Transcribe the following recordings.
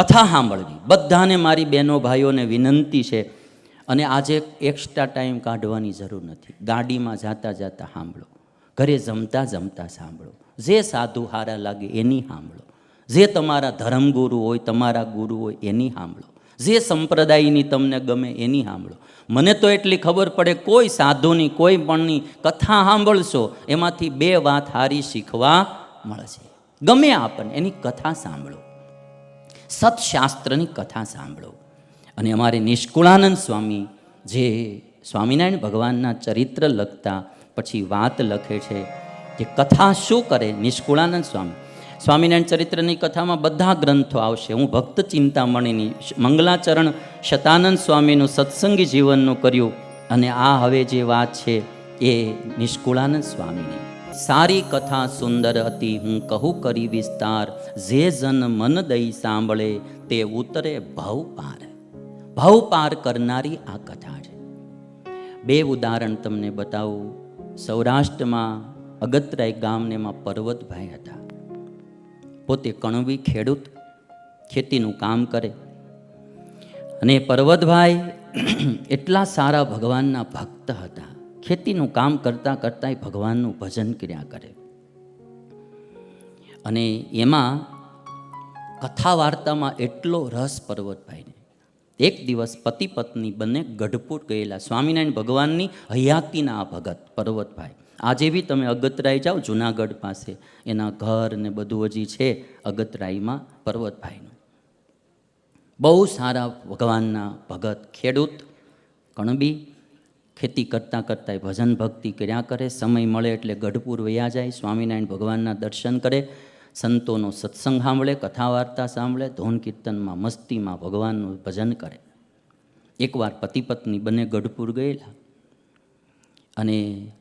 કથા સાંભળવી. બધાને મારી બહેનો ભાઈઓને વિનંતી છે અને આજે એક્સ્ટ્રા ટાઈમ કાઢવાની જરૂર નથી. ગાડીમાં જાતા જાતા સાંભળો. ઘરે જમતા જમતા સાંભળો. જે સાધુ હારા લાગે એની સાંભળો. જે તમારા ધર્મગુરુ હોય, તમારા ગુરુ હોય એની સાંભળો. જે સંપ્રદાયની તમને ગમે એની સાંભળો. મને તો એટલી ખબર પડે કોઈ સાધુની, કોઈ પણની કથા સાંભળશો, એમાંથી બે વાત હારી શીખવા મળશે. ગમે આપણને, એની કથા સાંભળો. સત્શાસ્ત્રની કથા સાંભળો. અને અમારે નિષ્કુળાનંદ સ્વામી, જે સ્વામિનારાયણ ભગવાનના ચરિત્ર લખતા, પછી વાત લખે છે કે કથા શું કરે નિષ્કુળાનંદ સ્વામી? સ્વામિનારાયણ ચરિત્રની કથામાં બધા ગ્રંથો આવશે. હું ભક્ત ચિંતામણીની મંગલાચરણ શતાનંદ સ્વામીનું સત્સંગી જીવનનું કર્યું. અને આ હવે જે વાત છે એ નિષ્કુળાનંદ સ્વામીની. સારી કથા સુંદર હતી હું કહું કરી વિસ્તાર. જે જન મન દઈ સાંભળે તે ઉતરે ભવ પાર. ભવ પાર કરનારી આ કથા છે. બે ઉદાહરણ તમને બતાવું. સૌરાષ્ટ્રમાં અગતરાય ગામને એમાં પર્વતભાઈ હતા. પોતે કણવી ખેડૂત, ખેતીનું કામ કરે. અને પર્વતભાઈ એટલા સારા ભગવાનના ભક્ત હતા. ખેતીનું કામ કરતાં કરતાં ભગવાનનું ભજન કર્યા કરે. અને એમાં કથા વાર્તામાં એટલો રસ પર્વતભાઈને. એક દિવસ પતિ પત્ની બંને ગઢપુર ગયેલા. સ્વામિનારાયણ ભગવાનની હયાતીના આ ભગત પર્વતભાઈ. આજે બી તમે અગતરાઈ જાઓ જુનાગઢ પાસે. એના ઘર ને બધું હજી છે અગતરાઈમાં પર્વતભાઈનું. બહુ સારા ભગવાનના ભગત ખેડૂત કણબી ખેતી કરતાં કરતાં ભજન ભક્તિ કર્યા કરે, સમય મળે એટલે ગઢપુર વયા જાય, સ્વામિનારાયણ ભગવાનના દર્શન કરે, સંતોનો સત્સંગ સાંભળે કથા વાર્તા સાંભળે, ધોન કીર્તનમાં, મસ્તીમાં ભગવાનનું ભજન કરે. એકવાર પતિ પત્ની બંને ગઢપુર ગયેલા અને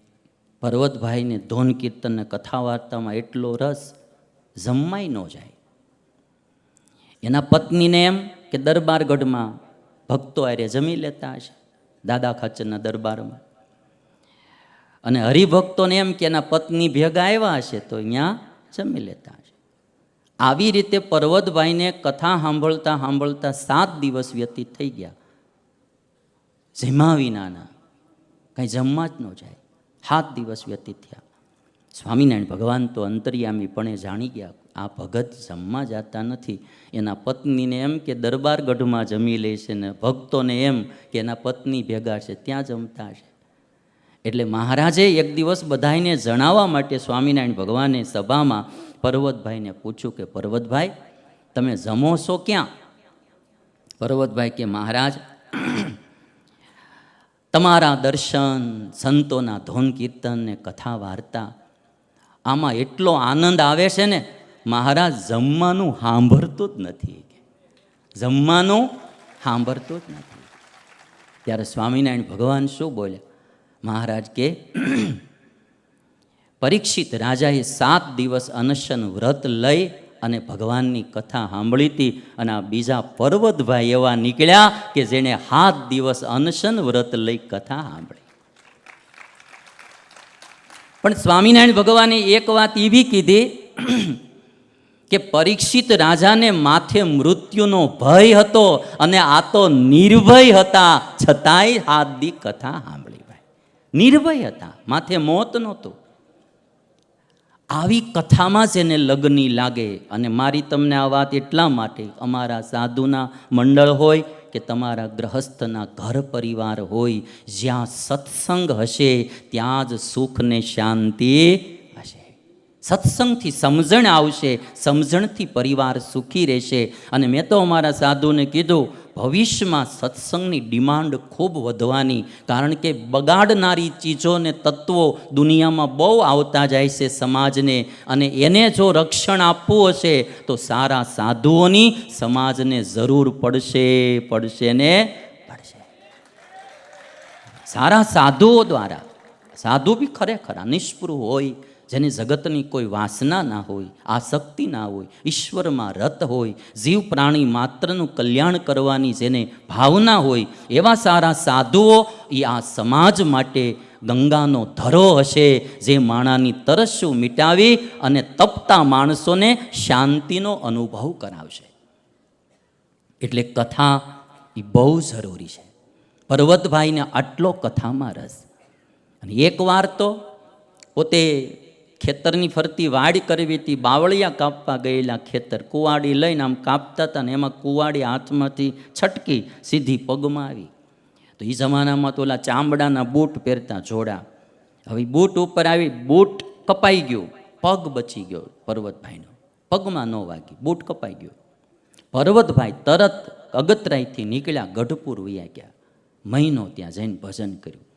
પર્વતભાઈને ધોન કીર્તનને કથા વાર્તામાં એટલો રસ જમવાય ન જાય. એના પત્નીને એમ કે દરબારગઢમાં ભક્તો આરે જમી લેતા હશે. દાદા ખાચરના દરબારમાં. અને હરિભક્તોને એમ કે એના પત્ની ભેગા આવ્યા હશે તો અહીંયા જમી લેતા હશે. આવી રીતે પર્વતભાઈને કથા સાંભળતા સાંભળતા સાત દિવસ વ્યતીત થઈ ગયા. જમા વિનાના કાંઈ જમવા જ ન જાય. સાત દિવસ વ્યતીત થયા. સ્વામિનારાયણ ભગવાન તો અંતર્યામી પણ જાણી ગયા. આ ભગત જમવા જતા નથી. એના પત્નીને એમ કે દરબાર ગઢમાં જમી લે છે ને ભક્તોને એમ કે એના પત્ની ભેગા છે, ત્યાં જમતા છે. એટલે મહારાજે એક દિવસ બધાને જણાવવા માટે સ્વામિનારાયણ ભગવાને સભામાં પર્વતભાઈને પૂછ્યું કે, પર્વતભાઈ, તમે જમો છો ક્યાં? પર્વતભાઈ કે, મહારાજ, તમારા દર્શન, સંતોના ધોન કીર્તન ને કથા વાર્તા, આમાં એટલો આનંદ આવે છે ને મહારાજ જમવાનું સાંભળતું જ નથી. જમવાનું સાંભળતું જ નથી. ત્યારે સ્વામિનારાયણ ભગવાન શું બોલ્યા? મહારાજ કે, પરીક્ષિત રાજાએ સાત દિવસ અનશન વ્રત લઈ અને ભગવાનની કથા સાંભળી હતી અને આ બીજા પર્વતભાઈ એવા નીકળ્યા કે જેણે સાત દિવસ અનશન વ્રત લઈ કથા સાંભળી. પણ સ્વામિનારાયણ ભગવાને એક વાત એવી કીધી કે પરીક્ષિત રાજાને માથે મૃત્યુનો ભય હતો અને આ તો નિર્ભય હતા. છતાંય હાથ કથા સાંભળી ભાઈ. નિર્ભય હતા. માથે મોત નહોતું. આવી કથામાં જ એને લગ્ની લાગે અને મારી તમને આ વાત એટલા માટે. અમારા સાધુના મંડળ હોય કે તમારા ગ્રહસ્થના ઘર પરિવાર હોય, જ્યાં સત્સંગ હશે, ત્યાં જ સુખ ને શાંતિ સત્સંગથી સમજણ આવશે, સમજણથી પરિવાર સુખી રહેશે. અને મેં તો અમારા સાધુને કીધું, ભવિષ્યમાં સત્સંગની ડિમાન્ડ ખૂબ વધવાની, કારણ કે બગાડનારી ચીજો ને તત્વો દુનિયામાં બહુ આવતા જાય છે સમાજને. અને એને જો રક્ષણ આપવું હશે, તો સારા સાધુઓની સમાજને જરૂર પડશે પડશે ને પડશે. સારા સાધુઓ દ્વારા, સાધુ બી ખરેખર નિષ્પૃહ હોય જેને જગતની કોઈ વાસના ના હોય આસક્તિ ના હોય, ઈશ્વરમાં રત હોય, જીવ પ્રાણી માત્રનું કલ્યાણ કરવાની જેને ભાવના હોય, એવા સારા સાધુઓ એ આ સમાજ માટે ગંગાનો ધરો હશે, જે માણાની તરસ્યું મિટાવી અને તપતા માણસોને શાંતિનો અનુભવ કરાવશે. એટલે કથા એ બહુ જરૂરી છે. પર્વતભાઈને આટલો કથામાં રસ. અને એકવાર તો પોતે ખેતરની ફરતી વાડ કરવી હતી, બાવળિયા કાપવા ગયેલા ખેતર. કુવાડી લઈને આમ કાપતા હતા ને એમાં કુવાડી હાથમાંથી છટકી સીધી પગમાં આવી. તો એ જમાનામાં તો ઓલા ચામડાના બૂટ પહેરતા જોડા. હવે બૂટ ઉપર આવી, બૂટ કપાઈ ગયું. પગ બચી ગયો પર્વતભાઈનો. પગમાં ન વાગી, બૂટ કપાઈ ગયો. પર્વતભાઈ તરત અગતરાયથી નીકળ્યા, ગઢપુર વયા ગયા. મહિનો ત્યાં જઈને ભજન કર્યું.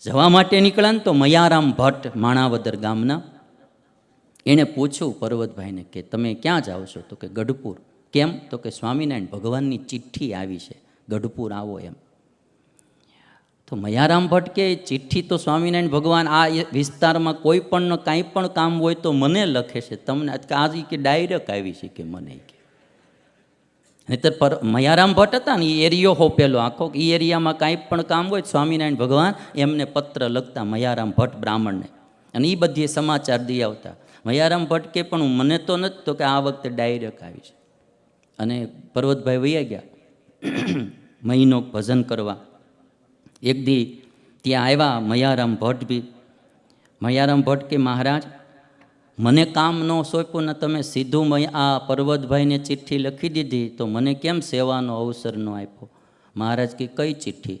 જવા માટે નીકળ્યા ને તો મયારામ ભટ્ટ માણાવદર ગામના. એણે પૂછ્યું પર્વતભાઈને કે, તમે ક્યાં જાઓ છો? તો કે, ગઢપુર. કેમ? તો કે, સ્વામિનારાયણ ભગવાનની ચિઠ્ઠી આવી છે. ગઢપુર આવો એમ. તો મયારામ ભટ્ટ કે, ચિઠ્ઠી તો સ્વામિનારાયણ ભગવાન આ વિસ્તારમાં કોઈ પણ કાંઈ પણ કામ હોય તો મને લખે છે. તમને આજે કે ડાયરેક્ટ આવી છે કે મને કે નહીતર પર મયારામ ભટ્ટ હતા ને, એ એરિયો હોપેલો આખો. એ એરિયામાં કાંઈ પણ કામ હોય સ્વામિનારાયણ ભગવાન એમને પત્ર લખતા મયારામ ભટ્ટ બ્રાહ્મણને. અને એ બધી સમાચાર દઈ આવતા. મયારામ ભટ્ટ કે પણ મને તો નથી તો કે આ વખતે ડાયરેક્ટ આવી છે. અને પર્વતભાઈ વૈયા ગયા. મહિનો ભજન કરવા. એક દી ત્યાં આવ્યા મયારામ ભટ્ટ બી. મયારામ ભટ્ટ કે મહારાજ મને કામ ન સોંપ્યું ને તમે સીધું મય આ પર્વતભાઈને ચિઠ્ઠી લખી દીધી, તો મને કેમ સેવાનો અવસર ન આપ્યો? મહારાજ કે, કઈ ચિઠ્ઠી?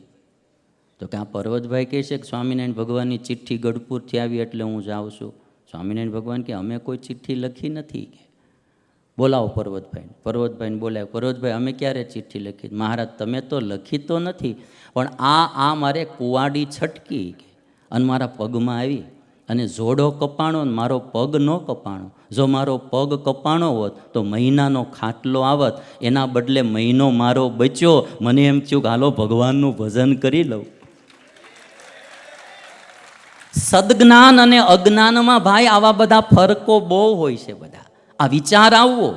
તો કે, આ પર્વતભાઈ કહે છે કે, સ્વામિનારાયણ ભગવાનની ચિઠ્ઠી ગઢપુરથી આવી એટલે હું જાઉં છું. સ્વામિનારાયણ ભગવાન કે, અમે કોઈ ચિઠ્ઠી લખી નથી કે? બોલાવો પર્વતભાઈને. પર્વતભાઈને બોલાવો પર્વતભાઈ, અમે ક્યારે ચિઠ્ઠી લખી? મહારાજ, તમે તો લખી તો નથી, પણ આ આ મારે કુવાડી છટકી અને મારા પગમાં આવી અને જોડો કપાણો ને મારો પગ ન કપાણો. જો મારો પગ કપાણો હોત તો મહિનાનો ખાટલો આવત. એના બદલે મહિનો મારો બચ્યો. મને એમ થયું કે હાલો ભગવાનનું ભજન કરી લઉં. સદજ્ઞાન અને અજ્ઞાનમાં ભાઈ આવા બધા ફરકો બહુ હોય છે બધા. આ વિચાર આવવો,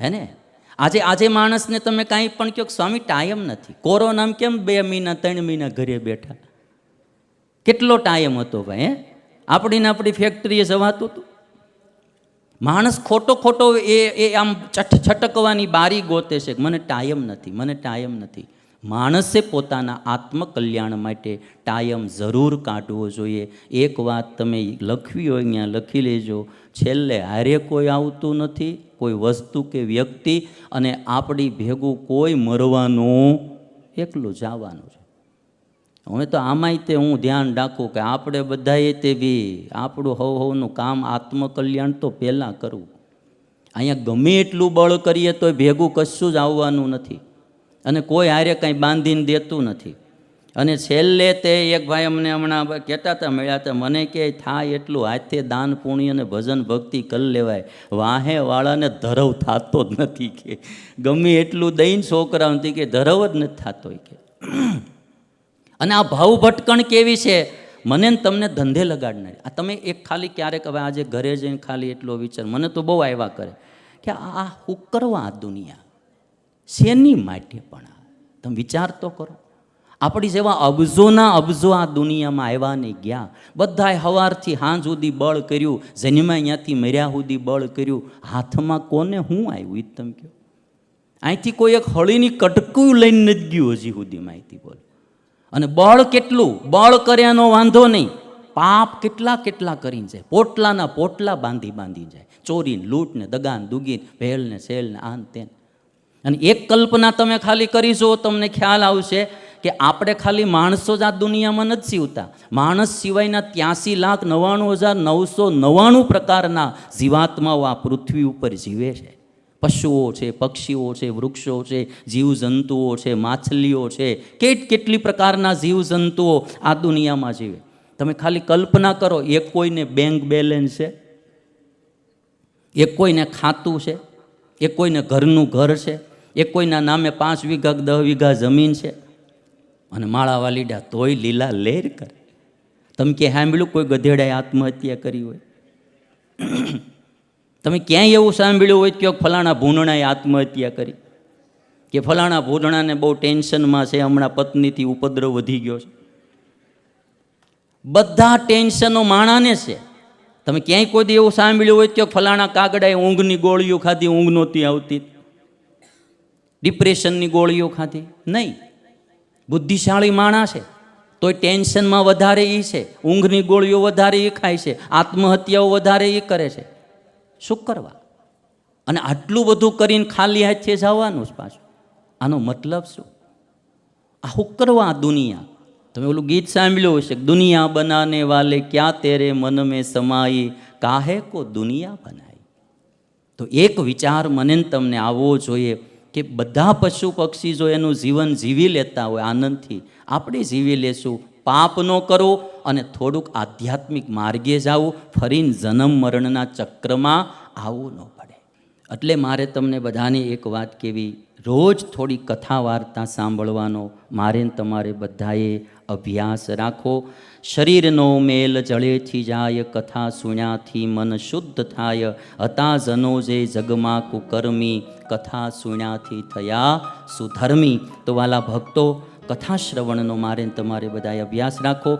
હે ને? આજે આજે માણસને તમે કાંઈ પણ કહો સ્વામી, ટાઈમ નથી. કોરોનામાં કેમ બે મહિના, ત્રણ મહિના ઘરે બેઠા? કેટલો ટાઈમ હતો ભાઈ, હે? આપણી ને આપણી ફેક્ટરીએ જવાતું હતું. માણસ ખોટો ખોટો એ એ આમ છઠ છટકવાની બારી ગોતે છે. મને ટાઈમ નથી, મને ટાઈમ નથી. માણસે પોતાના આત્મકલ્યાણ માટે ટાઈમ જરૂર કાઢવો જોઈએ. એક વાત તમે લખવી હોય ત્યાં લખી લેજો. છેલ્લે હારે કોઈ આવતું નથી, કોઈ વસ્તુ કે વ્યક્તિ અને આપણી ભેગું કોઈ મરવાનું એકલું જવાનું છે. હવે તો આમાંય તે હું ધ્યાન રાખું કે આપણે બધાએ તે બી આપણું હવ હવનું કામ આત્મકલ્યાણ તો પહેલાં કરવું. અહીંયા ગમે એટલું બળ કરીએ તો ભેગું કશું જ આવવાનું નથી. અને કોઈ હારે કાંઈ બાંધીને દેતું નથી. અને છેલ્લે તે એક ભાઈ અમને હમણાં કહેતા હતા, મળ્યા હતા, મને કે થાય એટલું હાથે દાન, પુણ્ય અને ભજન, ભક્તિ કરી લેવાય. વાહે વાળાને ધરવ થતો જ નથી કે. ગમે એટલું દઈને છોકરા નથી કે ધરવ જ નથી થતો કે. અને આ ભાવ ભટકણ કેવી છે? મને તમને ધંધે લગાડનાર. આ તમે એક ખાલી ક્યારેક હવે આજે ઘરે જઈને ખાલી એટલો વિચાર, મને તો બહુ આવ્યા કરે કે આ હું કરવા આ દુનિયા? શેની માટે પણ આ? તમે વિચાર તો કરો. આપણી જેવા અબજોના અબજો આ દુનિયામાં આવ્યા ને ગયા. બધાએ હવારથી હાંજ સુધી બળ કર્યું જેનીમાં અહીંયાથી મર્યા સુધી બળ કર્યું. હાથમાં કોને હું આવ્યું એ તમે કહો. અહીંથી કોઈ એક હળીની કટકું લઈને નથી ગયું હજી સુધી માહિતી બોલ. અને બળ કેટલું? બળ કર્યાનો વાંધો નહીં. પાપ કેટલા કેટલા કરીને જાય. પોટલાના પોટલા બાંધી બાંધી જાય. ચોરીને લૂંટને, દગાન, દુગીન ભેલને સેલને આન તેન. અને એક કલ્પના તમે ખાલી કરી જુઓ, તમને ખ્યાલ આવશે કે આપણે ખાલી માણસો જ આ દુનિયામાં નથી જીવતા. માણસ સિવાયના ત્યાસી લાખ નવ્વાણું હજાર નવસો નવ્વાણું પ્રકારના જીવાત્માઓ આ પૃથ્વી ઉપર જીવે છે. પશુઓ છે, પક્ષીઓ છે, વૃક્ષો છે, જીવજંતુઓ છે, માછલીઓ છે, કેટ, કેટલી પ્રકારના જીવજંતુઓ આ દુનિયામાં જીવે. તમે ખાલી કલ્પના કરો, એક કોઈને બેંક બેલેન્સ છે, એક કોઈને ખાતું છે, એક કોઈને ઘરનું ઘર છે એ કોઈના નામે પાંચ વીઘા દસ વીઘા જમીન છે, અને માળા વાલીડા તોય લીલા લેર કરે. તમે કે સાંભળ્યું, કોઈ ગધેડાએ આત્મહત્યા કરી હોય? તમે ક્યાંય એવું સાંભળ્યું હોય કે ફલાણા ભૂંડણાએ આત્મહત્યા કરી. કે ફલાણા ભૂંડણાને બહુ ટેન્શનમાં છે, હમણાં પત્નીથી ઉપદ્રવ વધી ગયો છે. બધા ટેન્શનો માણાને છે. તમે ક્યાંય કોઈ એવું સાંભળ્યું હોય કે ફલાણા કાગડાએ ઊંઘની ગોળીઓ ખાધી, ઊંઘ નહોતી આવતી. ડિપ્રેશનની ગોળીઓ ખાધી. નહીં. બુદ્ધિશાળી માણસ છે. તોય ટેન્શનમાં વધારે એ છે. ઊંઘની ગોળીઓ વધારે એ ખાય છે. આત્મહત્યાઓ વધારે એ કરે છે. શું કરવા? અને આટલું બધું કરીને ખાલી હાથે જવાનું જ પાછું. આનો મતલબ શું? આ શું કરવા દુનિયા? તમે ઓલું ગીત સાંભળ્યું હશે દુનિયા બનાને વાલે ક્યાં તેરે મન મેં સમાઈ? કાહે કો દુનિયા બનાવી તો એક વિચાર મને તમને આવવો જોઈએ કે બધા પશુ પક્ષી જો એનું જીવન જીવી લેતા હોય આનંદથી, આપણે જીવી લેશું પાપ ન કરો અને થોડુંક આધ્યાત્મિક માર્ગે જાવું ફરીને જન્મ મરણના ચક્રમાં આવવું ન પડે. એટલે મારે તમને બધાને એક વાત કેવી, રોજ થોડી કથા વાર્તા સાંભળવાનો, મારે તમારે બધાએ અભ્યાસ રાખો. શરીરનો મેલ જળેથી જાય, કથા સુણ્યાથી મન શુદ્ધ થાય. હતા જનો જે જગમાં કુકર્મી, કથા સુણ્યાથી થયા સુધર્મી. તો વાલા ભક્તો કથા શ્રવણનો મારે તમારે બધાએ અભ્યાસ રાખો.